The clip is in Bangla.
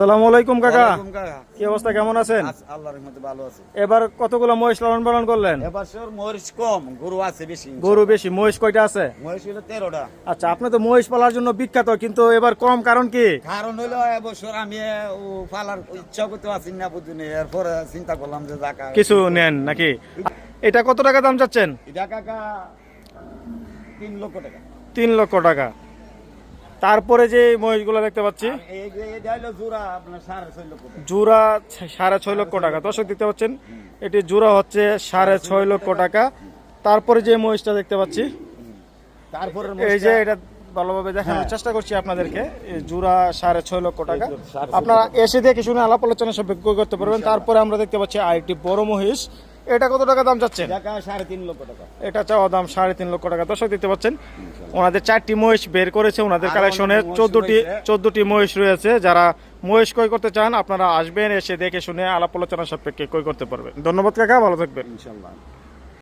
সালামু আলাইকুম কাকা। কি অবস্থা কেমন আছেন? আল্লাহর রহমতে ভালো আছে। এবার কতগুলো মহিষ লালন পালন করলেন? এবার সর মহিষ কম গরু আছে বেশি গরু বেশি মহিষ কয়টা আছে? মহিষ হলো তেরোটা। আচ্ছা আপনি তো মহিষ পালার জন্য বিখ্যাত কিন্তু এবার কম কারণ কি? কারণ হইল এবছর আমি ও ফালার ইচ্ছা করতে না বুঝুনি এরপরে চিন্তা করলাম যে কিছু নেন নাকি? এটা কত টাকা দাম চাচ্ছেন? এটা কাকা তিন লক্ষ টাকা। তিন লক্ষ টাকা। তারপরে যে মহিষগুলো দেখতে পাচ্ছি জোড়া সাড়ে ছয় লক্ষ টাকা। জুরা সাড়ে ছয় লক্ষ টাকা। দর্শক দেখতে পাচ্ছেন এটি জুরা হচ্ছে সাড়ে ছয় লক্ষ টাকা। তারপরে যে মহিষটা দেখতে পাচ্ছি তারপরে এই যে এটা ভালোভাবে দেখানোর চেষ্টা করছি আপনাদেরকে। জুরা সাড়ে ছয় লক্ষ টাকা। আপনারা এসে দেখে শুনে আলাপ আলোচনা সব বিক্রয় করতে পারবেন। তারপরে আমরা দেখতে পাচ্ছি আরেকটি বড় মহিষ। এটা কত টাকা দাম চাচ্ছেন? সাড়ে তিন লক্ষ টাকা। এটা চাওয়া দাম সাড়ে তিন লক্ষ টাকা। দর্শক দিতে পাচ্ছেন ওনাদের চারটি মহিষ বের করেছে ওনাদের কালেকশনে চোদ্দটি চোদ্দটি মহিষ রয়েছে। যারা মহিষ কই করতে চান আপনারা আসবেন এসে দেখে শুনে আলাপ আলোচনা সাপেক্ষে কই করতে পারবেন। ধন্যবাদ কাকা ভালো থাকবেন। ইনশাল্লাহ।